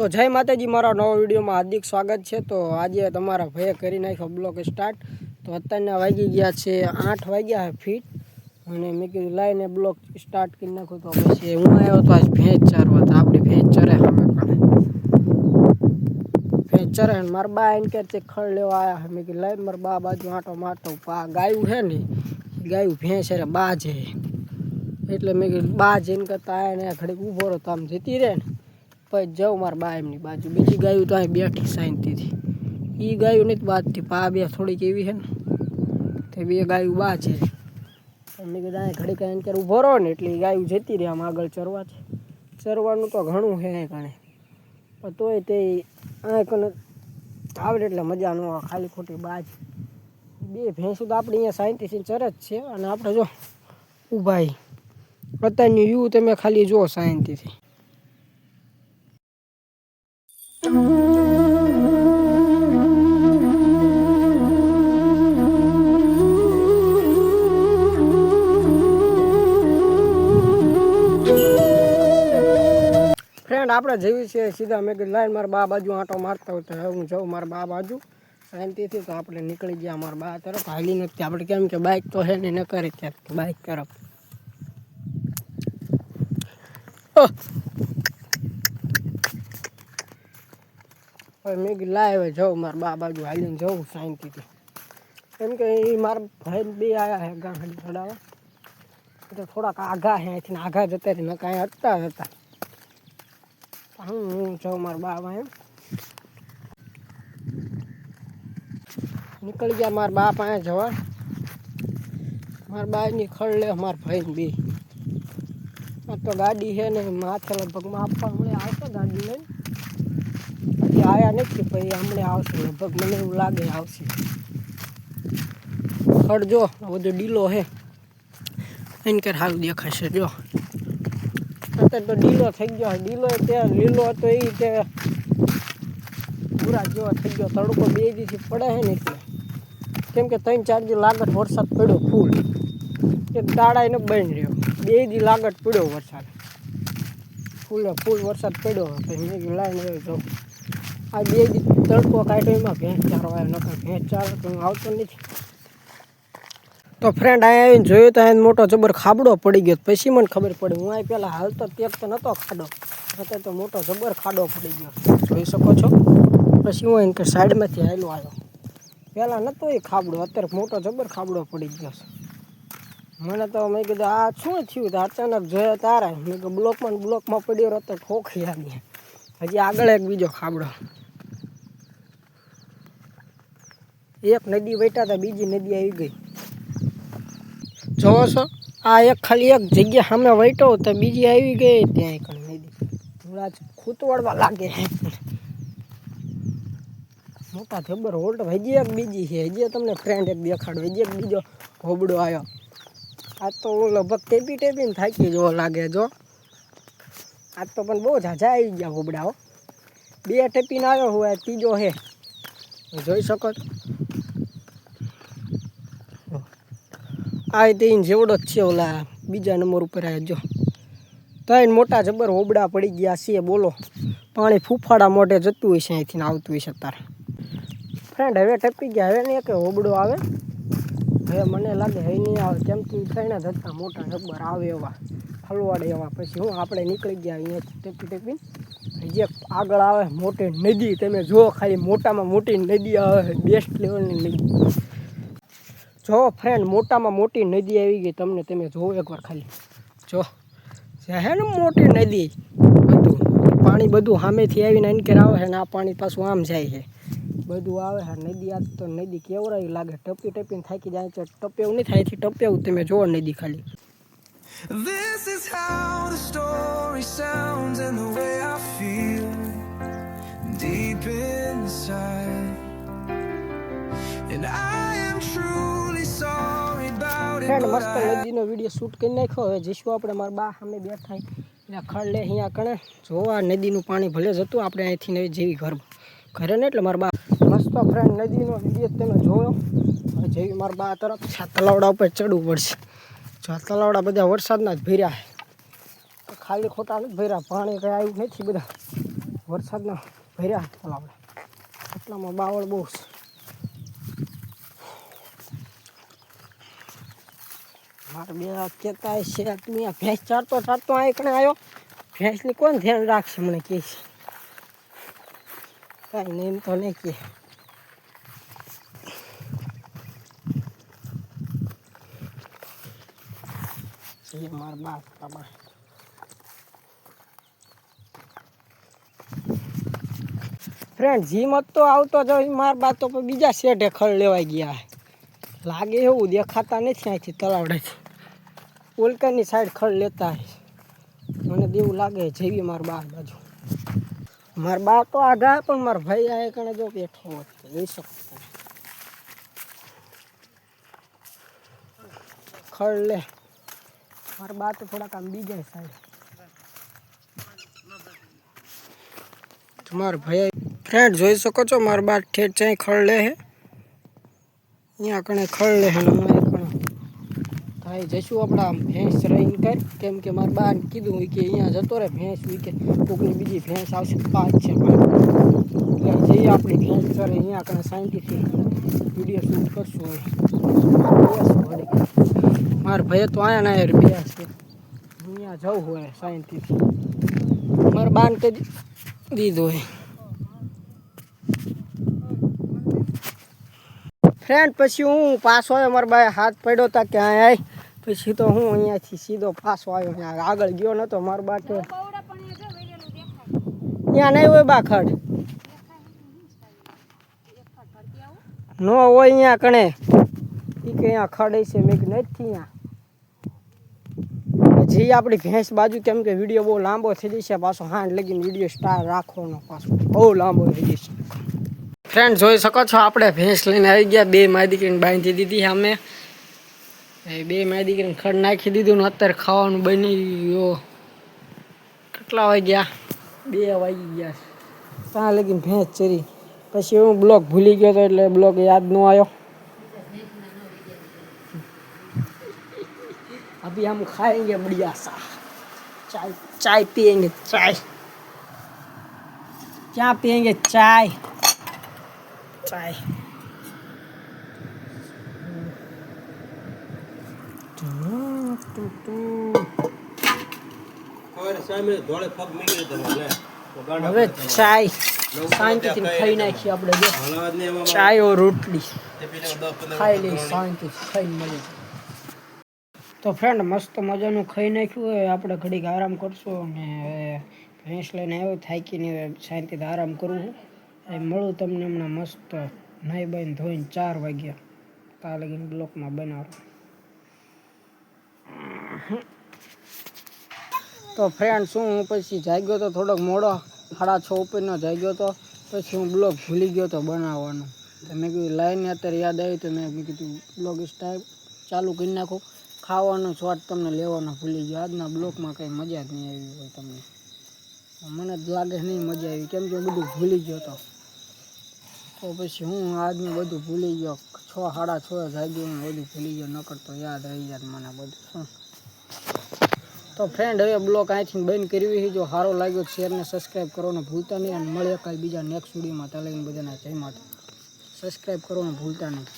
તો જય માતાજી, મારા નવા વિડીયોમાં હાર્દિક સ્વાગત છે. તો આજે તમારા ભાઈએ કરી નાખ્યો બ્લોક સ્ટાર્ટ તો અત્યારના વાગી ગયા છે આઠ વાગ્યા છે ફીટ અને મેં કીધું, લાઈને બ્લોક સ્ટાર્ટ કરી નાખું તો પછી હું આવ્યો તો આજ ભેંસ ચારવા. તો આપણી ભેંસ ચરે હવે ભેંસ ચરે મારા બા એને કે ખડ લેવા આવ્યા મેં કીધું લાઈ મારા બા બાજુ આંટો મારતો. પા ગાયું છે ને ગાયું ભેંસ અરે બા છે. એટલે મેં કીધું, બા જઈને કરતા આવ્યા ને ઘડીક ઊભો રહો તો આમ જતી રહે ને. પછી જાઉં મારા બા એમની બાજુ. બીજી ગાયું તો અહીં બેઠી શાંતિથી. એ ગાયું નથી બાજથી પા બે થોડીક એવી છે ને. તે બે ગાયું બા છે. એમને કીધું અહીં ઘડી કાંઈ ત્યારે ઊભો રહો ને એટલે ગાયું જતી રહે આમ આગળ ચરવા છે. ચરવાનું તો ઘણું છે અહીં કણે પણ તોય તે અહીં કને આવડે એટલે મજા ન ખાલી ખોટી બાજ. બે ભેંસું તો આપણે અહીંયા શાંતિથી ચરે જ છે. અને આપણે જો ઊભા અત્યારનું યુ તમે ખાલી જો શાંતિથી. આપણે જેવી છે, સીધા મેં કીધું, લાઈન મારા બા બાજુ આંટો મારતા હોય તો હવે હું જાઉં મારા બા બાજુ. શાંતિથી તો આપણે નીકળી ગયા મારા બા તરફ. હાલી નથી. આપણે કેમ કે બાઇક તો હે ને ન કરે ત્યાં બાઇક તરફ. મેં કીધું, લાય હવે જાઉં મારા બા બાજુ હાલીને જવું શાંતિથી કેમ કે એ મારા ભાઈ બે આવ્યા હે ગાંઠડી ચડાવવા એટલે થોડાક આઘા હે આઘા જતા રહી ને કાંઈ અટતા હતા હું જાઉં મારા બાપ એમ. નીકળી ગયા મારા બા પાસે જવા. મારા બાની ખડ લે, મારા ભાઈ બે. આ તો ગાડી છે ને, માથે લગભગમાં આપવા હમણાં આવશે ગાડી લઈને. પછી આવ્યા નથી પછી હમણાં આવશે. લગભગ મને એવું લાગે આવશે. ખડ જો બધો ડીલો છે. એને કર સારું દેખાશે, જો. અત્યારે તો ડીલો થઈ ગયો ડીલો તે લીલો હતો એ તે પૂરા જેવો થઈ ગયો. તડકો બે દીથી પડે છે ને એટલે. કેમ કે ત્રણ, ચાર દી લાગત વરસાદ પડ્યો ફૂલ. એક દાડા એને બની રહ્યો. બે દી લાગત પડ્યો વરસાદ. ફૂલે ફૂલ વરસાદ પડ્યો તો મેં કીધું લાઈને રહ્યો તો આ બે દી તડકો કાઢ્યો એમાં. ભેંસ ચારવા નકર ભેંસ ચાર તો આવતો નથી. તો ફ્રેન્ડ અહીંયા આવીને જોયું તો અહીંયા મોટો જબર ખાબડો પડી ગયો. પછી મને ખબર પડી, હું અહીં પહેલાં હાલતો તેક તો નહોતો ખાડો. અત્યારે તો મોટો જબર ખાડો પડી ગયો. જોઈ શકો છો? પછી હું એને કે સાઈડમાંથી હાલો આવ્યો પહેલાં નહોતો એ ખાબડો, અત્યારે મોટો જબર ખાબડો પડી ગયો છે. મને તો મેં કીધું, આ શું થયું? અચાનક જોયો તારા. મેં કીધું બ્લોકમાં બ્લોકમાં પડ્યો રહ્યો તો ખોખી આવી હજી આગળ એક બીજો ખાબડો. એક નદી વેટા હતા બીજી નદી આવી ગઈ. જોવો છો? આ એક ખાલી એક જગ્યા સામે વૈટો તો બીજી આવી ગઈ ત્યાં એક નદી. થોડા ખૂતવાડવા લાગે મોટા જબર હોલ્ટ હજી એક બીજી છે. હજી તમને ફ્રેન્ડ એક દેખાડો. હજી એક બીજો હોબડો આવ્યો. આ તો લગભગ ટેપી ટેપીને થાકી જો લાગે જો. આજ તો પણ બહુ ઝાઝા આવી ગયા હોબડાઓ બે ટેપીને આવ્યો હોય, આ ત્રીજો છે. જોઈ શકો આ તે જેવડો જ છે ઓલા બીજા નંબર ઉપર આવ્યો જો. ત્રણ મોટા જબર હોબડા પડી ગયા છે, બોલો. પાણી ફૂફાડા મોઢે જતું હોય છે અહીંથી આવતું હોય છે તારે ફ્રેન્ડ હવે ટપી ગયા, હવે નહીં કે હોબડો આવે? હવે મને લાગે હવે નહીં આવે, કેમ કે ત્રણે જતા મોટા જબર આવે એવા ફલવાડે એવા. પછી હું આપણે નીકળી ગયા અહીંયા ટેપી ટેપી જે આગળ આવે મોટી નદી, તમે જુઓ ખાલી મોટામાં મોટી નદી આવે બેસ્ટ લેવલની નદી. જો ફ્રેન્ડ મોટામાં મોટી નદી આવી ગઈ તમને, તમે જોવો એકવાર ખાલી જો હે ને મોટી નદી, બધું, પાણી બધું સામેથી આવીને એનકેર આવે છે ને આ પાણી પાછું આમ જાય છે બધું આવે છે, નદી આ તો નદી કેવરાય લાગે, ટપી ટપીને થાકી જાય તો ટપેવું નહીં થાય ટપેવું તમે જોવો નદી ખાલી This is how the story sounds and the way I feel deep inside. And I am it. Friend મસ્ત નદીનો વીડિયો શૂટ કરી નાખ્યો. હવે જઈશું આપણે મારા બા સામે બેઠા એટલે ખડ લે અહીંયા કણે જોવા નદીનું પાણી ભલે જતું આપણે અહીંથી નવી જેવી ઘર ઘરે ને એટલે મારા બા મસ્ત ફ્રેન્ડ નદીનો વીડિયો તમે જોયો. હવે જેવી મારા બા તરફ. છે આ તલાવડા ઉપર ચડવું પડશે. જો આ તલાવડા બધા વરસાદના જ ભર્યા છે. ખાલી ખોટા નથી ભર્યા. પાણી કંઈ આવ્યું નથી બધા. વરસાદના ભર્યા તલાવડા. એટલામાં બાવળ બહુ છે. મારે બે કહેતા છે તું અહીંયા ભેંસ ચારતો ચારતો આ એકણે આવ્યો ભેંસની કોણ ધ્યાન રાખશે મને કહે છે. કાંઈ નહીં, એમ તો નહીં કહે. એ મારા ફ્રેન્ડ, જીમ તો આવતો જ માર બા તો બીજા શેઠે ખડ લેવાઈ ગયા. લાગે એવું દેખાતા નથી અહીંથી તલાવડેથી ઉલકાની સાઈડ ખડ લેતા. મને દેવું લાગે જેવી મારા બા બાજુ. મારા બા તો આગા પણ મારા ભાઈ આ કણે જો બેઠો હોત તો શકતો ખડ લે. મારા બા તો થોડાક આમ બીજા સાઈડ. મારા ભાઈ ફ્રેન્ડ જોઈ શકો છો, મારા બા ઠેઠ ચાઈ ખડ લે હે અહીંયા કણે ખડ લે હે ને ભાઈ જઈશું આપણે આમ ભેંસ રહીને કર કેમ કે મારા બા કીધું હોય કે અહીંયા જતો રહે ભેંસ હોય કે કોકની બીજી ભેંસ આવશે પાંચ છે એટલે જઈએ આપણી ભેંસ ચરે અહીંયા કણે સાયન્ટિફિક વીડિયો શૂટ કરશું હોય મારા ભાઈ તો આયા ના યાર બે છે. અહીંયા જવું હોય સાયન્ટિફિક મારા બાન કદી દીધો હોય. ફ્રેન્ડ પછી હું પાછો મારા બાએ હાથ પડ્યો તા કે આ આય. પછી તો હું અહીંયાથી સીધો પાછો આવ્યો, ત્યાં આગળ ગયો નતો, મારો બા ત્યાં નહીં હોય બા ખડ નો હોય અહીંયા કણે. ઈ કે અહીંયા ખડ છે, મેં નથી અહીંયા. જે આપણી ભેંસ બાજુ કેમ કે વીડિયો બહુ લાંબો થઈ જશે, પાછો હાંડ લગીને વીડિયો સ્ટાર રાખવાનો પાછો. બહુ લાંબો થઈ જશે. ફ્રેન્ડ જોઈ શકો છો, આપણે ભેંસ લઈને આવી ગયા, બે મારી દીકરીને બાંધી દીધી અમે. એ બે મારી દીકરીને ખડ નાખી દીધું ને અત્યારે ખાવાનું બની ગયો. કેટલા વાગ્યા? બે વાગી ગયા ત્યાં લગીને ભેંસ ચરી. પછી હું બ્લોક ભૂલી ગયો તો એટલે બ્લોક યાદ ન આવ્યો. અભી આમ ખાએંગે બઢિયા સા ચાય ચાય પીએંગે ચાય. ક્યાં પીએંગે ચાય? ચાય. હવે ચાય શાંતિથી ખાઈ નાખીએ આપણે જો. ચાય, રોટલી. ખાઈ લઈ શાંતિથી ખાઈ મળી તો ફ્રેન્ડ મસ્ત મજાનું ખાઈ નાખ્યું હોય, આપણે ઘડીક આરામ કરશું અને ભેંસ લઈને આવ્યો, થાકીને શાંતિથી આરામ કરવું એ મળું તમને હમણાં મસ્ત નાઈ બાઈને ધોઈને ચાર વાગ્યા. તાર બ્લોકમાં બનાવો. તો ફ્રેન્ડ શું, હું પછી જાગ્યો તો થોડોક મોડો, સાડા છ ઉપરનો જાગ્યો તો, પછી હું બ્લોગ ભૂલી ગયો તો બનાવવાનો. તો મેં કીધું, લાઈને અત્યારે યાદ આવી તો મેં કીધું, બ્લોગ સ્ટાઈપ ચાલુ કરી નાખું. ખાવાનો સ્વાદ તમને લેવાનો ભૂલી ગયો. આજના બ્લોકમાં કંઈ મજા જ નહીં આવી હોય તમને. મને જ લાગે નહીં મજા આવી. કેમ કે બધું ભૂલી ગયો તો. તો પછી હું આજનું બધું ભૂલી ગયો. છ, સાડા છ જાગ્યો હું બધું ભૂલી ગયો. નકર તો યાદ રહી જાય મને બધું. શું તો ફ્રેન્ડ હવે બ્લોગ અહીંથી બંધ કરવી છે. જો સારો લાગ્યો શેરને સબસ્ક્રાઈબ કરવાનું ભૂલતા નહીં. અને મળીએ કાંઈ બીજા નેક્સ્ટ વિડીયોમાં ત્યાં બધાને જય માતા સબસ્ક્રાઈબ કરવાનું ભૂલતા નહીં.